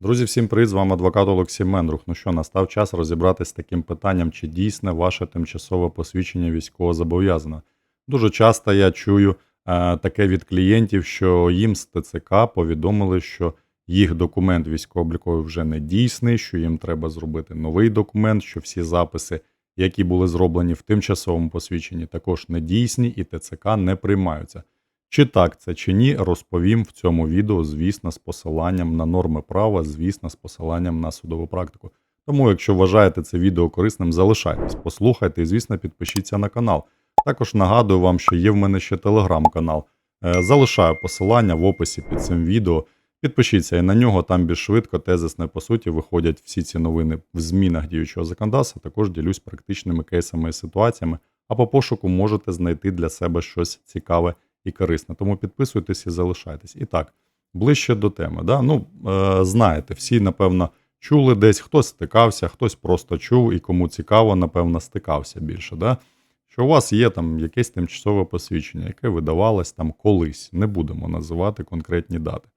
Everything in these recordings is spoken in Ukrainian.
Друзі, всім привіт! З вами адвокат Олексій Мендрух. Ну що, настав час розібратися з таким питанням, чи дійсне ваше тимчасове посвідчення військовозобов'язаного. Дуже часто я чую е, таке від клієнтів, що їм з ТЦК повідомили, що їх документ військово-обліковий вже не дійсний, що їм треба зробити новий документ, що всі записи, які були зроблені в тимчасовому посвідченні, також не дійсні і ТЦК не приймаються. Чи так це чи ні, розповім в цьому відео, звісно, з посиланням на норми права, звісно, з посиланням на судову практику. Тому, якщо вважаєте це відео корисним, залишайтесь, послухайте і, звісно, підпишіться на канал. Також нагадую вам, що є в мене ще телеграм-канал. Е, Залишаю посилання в описі під цим відео. Підпишіться і на нього, там більш швидко, тезисно, по суті, виходять всі ці новини в змінах діючого законодавства. Також ділюсь практичними кейсами і ситуаціями, а по пошуку можете знайти для себе щось цікаве і корисне. Тому підписуйтесь і залишайтесь. І так, ближче до теми. Да? Ну, е, знаєте, всі, напевно, чули десь, хтось стикався, хтось просто чув, і кому цікаво, напевно, стикався більше. Да? Що у вас є там якесь тимчасове посвідчення, яке видавалось там колись, не будемо називати конкретні дати.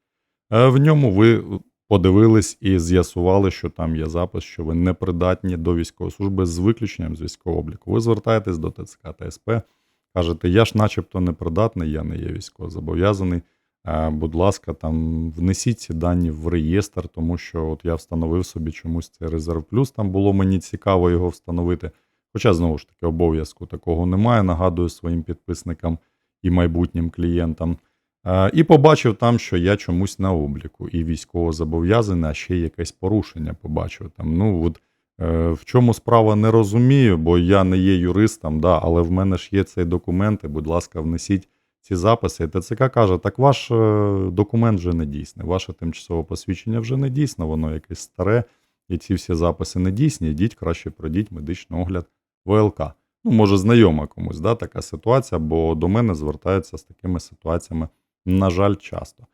Е, В ньому ви подивились і з'ясували, що там є запис, що ви не придатні до військової служби з виключенням з військового обліку. Ви звертаєтесь до ТЦК та СП, кажете, я ж начебто не придатний, я не є військовозобов'язаний. Е, Будь ласка, там внесіть ці дані в реєстр, тому що от я встановив собі чомусь цей резерв плюс. Там було мені цікаво його встановити. Хоча, знову ж таки, обов'язку такого немає. Нагадую своїм підписникам і майбутнім клієнтам. Е, І побачив там, що я чомусь на обліку, і військово зобов'язаний, а ще якесь порушення побачив там. Ну от в чому справа не розумію, бо я не є юристом, да, але в мене ж є цей документ, і, будь ласка, внесіть ці записи. ТЦК каже: так ваш е, документ вже не дійсний, ваше тимчасове посвідчення вже не дійсне, воно якесь старе, і ці всі записи не дійсні. Йдіть краще пройдіть медичний огляд ВЛК. Ну, може, знайома комусь да, така ситуація, бо до мене звертаються з такими ситуаціями, на жаль, часто.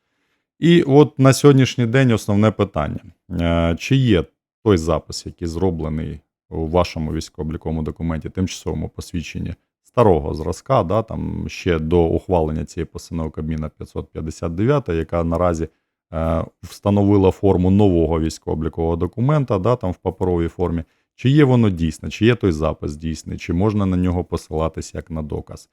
І от на сьогоднішній день основне питання: Е, чи є той запис, який зроблений у вашому військово-обліковому документі, тимчасовому посвідченні старого зразка, да, там ще до ухвалення цієї постанови Кабміна 559, яка наразі е, встановила форму нового військово-облікового документа, да, там в паперовій формі. Чи є воно дійсне, чи є той запис дійсний, чи можна на нього посилатись як на доказ.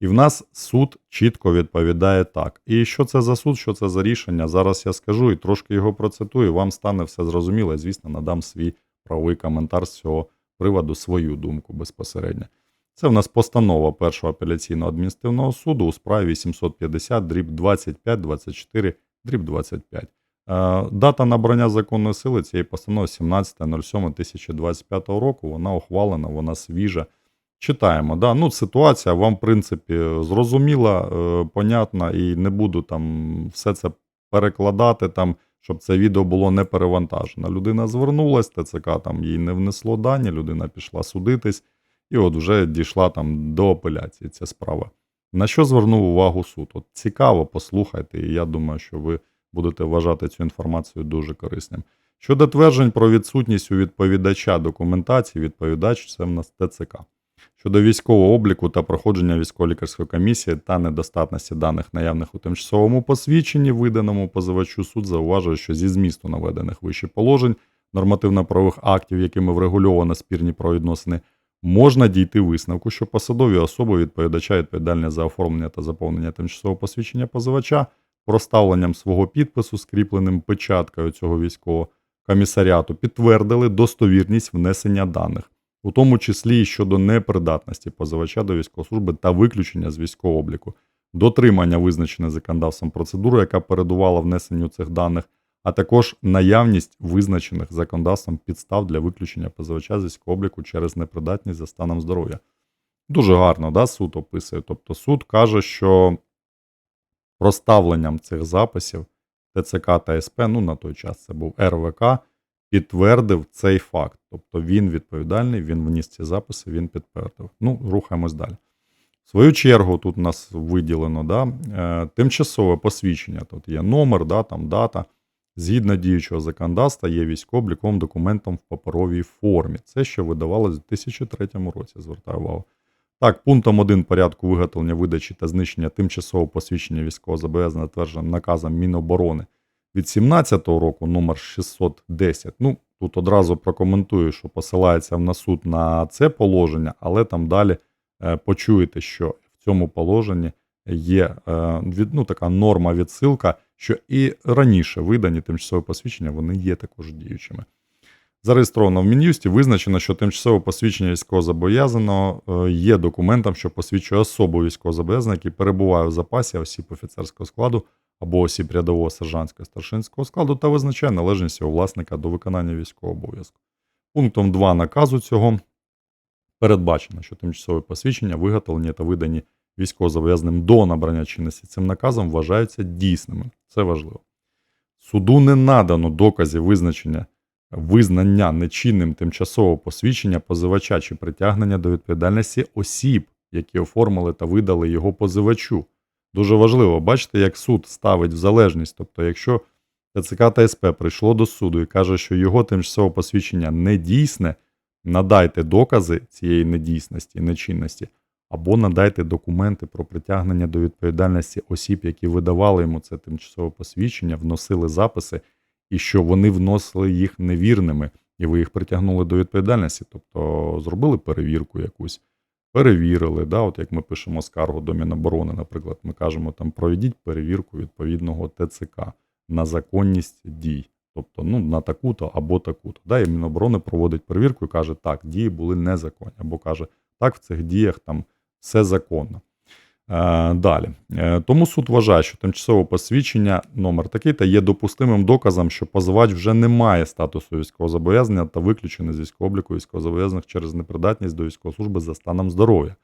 І в нас суд чітко відповідає так. І що це за суд, що це за рішення? Зараз я скажу і трошки його процитую. Вам стане все зрозуміло. І, звісно, надам свій правовий коментар з цього приводу, свою думку безпосередньо. Це в нас постанова першого апеляційного адміністративного суду у справі 850 дріб 25 24 дріб 25. Е, Дата набрання законної сили цієї постанови 17.07.2025 року. Вона ухвалена, вона свіжа. Читаємо. Да? Ну, ситуація вам, в принципі, зрозуміла, е, понятна, і не буду там все це перекладати, там, щоб це відео було не перевантажено. Людина звернулась, ТЦК там їй не внесло дані, людина пішла судитись, і от вже дійшла там до апеляції ця справа. На що звернув увагу суд? От цікаво, послухайте, і я думаю, що ви будете вважати цю інформацію дуже корисним. Щодо тверджень про відсутність у відповідача документації, відповідач це в нас ТЦК. Щодо військового обліку та проходження військово-лікарської комісії та недостатності даних наявних у тимчасовому посвідченні, виданому позивачу суд зауважує, що зі змісту наведених вище положень нормативно-правових актів, якими врегульовано спірні правовідносини, можна дійти висновку, що посадові особи відповідача відповідальні за оформлення та заповнення тимчасового посвідчення позивача, проставленням свого підпису, скріпленим печаткою цього військового комісаріату, підтвердили достовірність внесення даних у тому числі і щодо непридатності позивача до військової служби та виключення з військового обліку, дотримання визначеної законодавством процедури, яка передувала внесенню цих даних, а також наявність визначених законодавством підстав для виключення позивача з військового обліку через непридатність за станом здоров'я. Дуже гарно, да, суд описує. Тобто суд каже, що проставленням цих записів ТЦК та СП, ну на той час це був РВК, підтвердив цей факт. Тобто він відповідальний, він вніс ці записи, він підтвердив. Ну, рухаємось далі. В свою чергу, тут у нас виділено да, е, тимчасове посвідчення. Тут є номер, да, там дата. Згідно діючого законодавства, є військово-обліковим документом в паперовій формі. Це що видавалось у 2003 році, звертаю увагу. Так, пунктом 1 порядку виготовлення видачі та знищення тимчасового посвідчення військового військовозобов'язаного затверджено наказом Міноборони від 2017 року, номер 610. Ну, тут одразу прокоментую, що посилається на суд на це положення, але там далі е, почуєте, що в цьому положенні є е, ну, така норма відсилка, що і раніше видані тимчасові посвідчення вони є також діючими. Зареєстровано в Мін'юсті, визначено, що тимчасове посвідчення військовозобов'язаного е, є документом, що посвідчує особу військовозобов'язаного, який перебуває в запасі осіб офіцерського складу або осіб рядового сержантського старшинського складу та визначає належність його власника до виконання військового обов'язку. Пунктом 2 наказу цього передбачено, що тимчасові посвідчення, виготовлені та видані військовозобов'язаним до набрання чинності цим наказом, вважаються дійсними. Це важливо. Суду не надано доказів визначення визнання нечинним тимчасового посвідчення позивача чи притягнення до відповідальності осіб, які оформили та видали його позивачу. Дуже важливо, бачите, як суд ставить в залежність. Тобто, якщо ТЦК та СП прийшло до суду і каже, що його тимчасове посвідчення не дійсне, надайте докази цієї недійсності, нечинності, або надайте документи про притягнення до відповідальності осіб, які видавали йому це тимчасове посвідчення, вносили записи, і що вони вносили їх невірними, і ви їх притягнули до відповідальності. Тобто зробили перевірку якусь, перевірили. Да? От як ми пишемо скаргу до Міноборони, наприклад, ми кажемо там проведіть перевірку відповідного ТЦК на законність дій. Тобто, ну, на таку-то або таку-то. Да? І Міноборони проводить перевірку і каже, так, дії були незаконні, або каже, так, в цих діях там все законно. Е, далі. Е, тому суд вважає, що тимчасове посвідчення номер такий та є допустимим доказом, що позивач вже не має статусу військовозобов'язання та виключений з військового обліку військовозобов'язаних через непридатність до військової служби за станом здоров'я.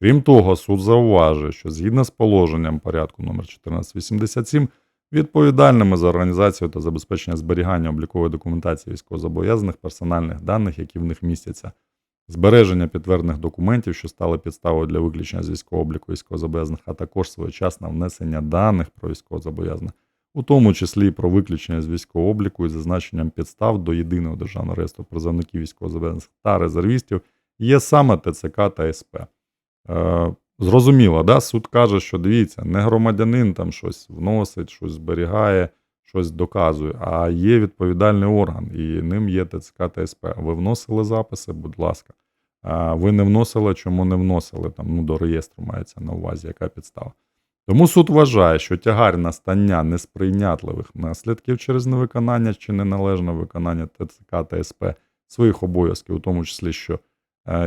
Крім того, суд зауважує, що згідно з положенням порядку номер 1487 відповідальними за організацію та забезпечення зберігання облікової документації військовозобов'язаних персональних даних, які в них містяться, збереження підтверджених документів, що стали підставою для виключення з військового обліку військовозобов'язаних, а також своєчасне внесення даних про військовозобов'язаних, у тому числі про виключення з військового обліку із зазначенням підстав до єдиного державного реєстру призовників військовозобов'язаних та резервістів, є саме ТЦК та СП. Е, Зрозуміло, да? суд каже, що дивіться, не громадянин там щось вносить, щось зберігає, щось доказує, а є відповідальний орган, і ним є ТЦК та СП. Ви вносили записи, будь ласка. А ви не вносили, чому не вносили там, ну, до реєстру мається на увазі, яка підстава. Тому суд вважає, що тягар настання несприйнятливих наслідків через невиконання чи неналежне виконання ТЦК та СП своїх обов'язків, у тому числі що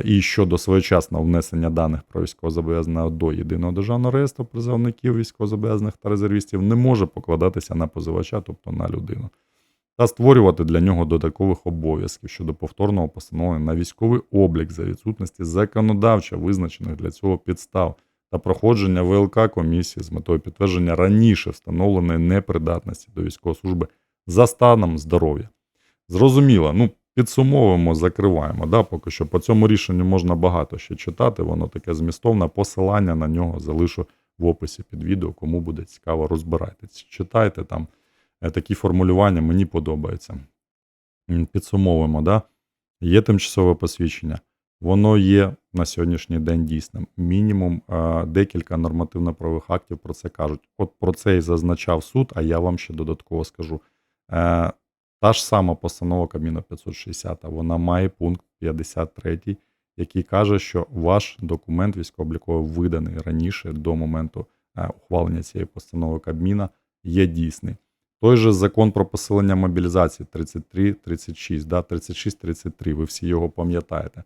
і щодо своєчасного внесення даних про військовозобов'язаного до єдиного державного реєстру призовників військовозобов'язаних та резервістів не може покладатися на позивача, тобто на людину, та створювати для нього додаткових обов'язків щодо повторного постановлення на військовий облік за відсутності законодавчо визначених для цього підстав та проходження ВЛК комісії з метою підтвердження раніше встановленої непридатності до військової служби за станом здоров'я. Зрозуміло, ну підсумовуємо, закриваємо. Да, Поки що по цьому рішенню можна багато ще читати, воно таке змістовне. Посилання на нього залишу в описі під відео, кому буде цікаво, розбирайтесь. Читайте там Е, такі формулювання, мені подобаються. Підсумовуємо, да? є тимчасове посвідчення. Воно є на сьогоднішній день дійсним. Мінімум е, декілька нормативно-правових актів про це кажуть. От про це і зазначав суд, а я вам ще додатково скажу. Та ж сама постанова Кабміну 560, вона має пункт 53, який каже, що ваш документ військово-обліковий виданий раніше до моменту е, ухвалення цієї постанови Кабміна є дійсний. Той же закон про посилення мобілізації 33-36, да, 36-33, ви всі його пам'ятаєте.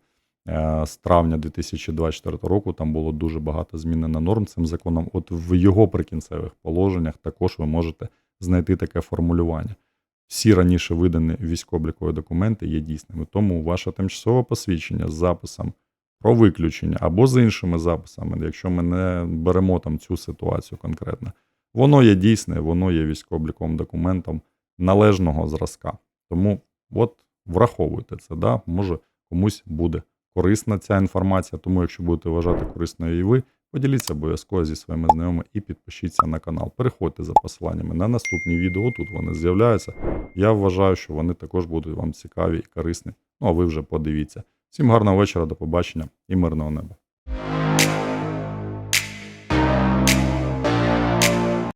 Е, З травня 2024 року там було дуже багато змінено норм цим законом. От в його прикінцевих положеннях також ви можете знайти таке формулювання. Всі раніше видані військово-облікові документи є дійсними. Тому ваше тимчасове посвідчення з записом про виключення або з іншими записами, якщо ми не беремо там цю ситуацію конкретно, Воно є дійсне, воно є військово-обліковим документом належного зразка. Тому от враховуйте це, да? може комусь буде корисна ця інформація. Тому, якщо будете вважати корисною і ви, поділіться обов'язково зі своїми знайомими і підпишіться на канал. Переходьте за посиланнями на наступні відео. Тут вони з'являються. Я вважаю, що вони також будуть вам цікаві і корисні. Ну а ви вже подивіться. Всім гарного вечора, до побачення і мирного неба.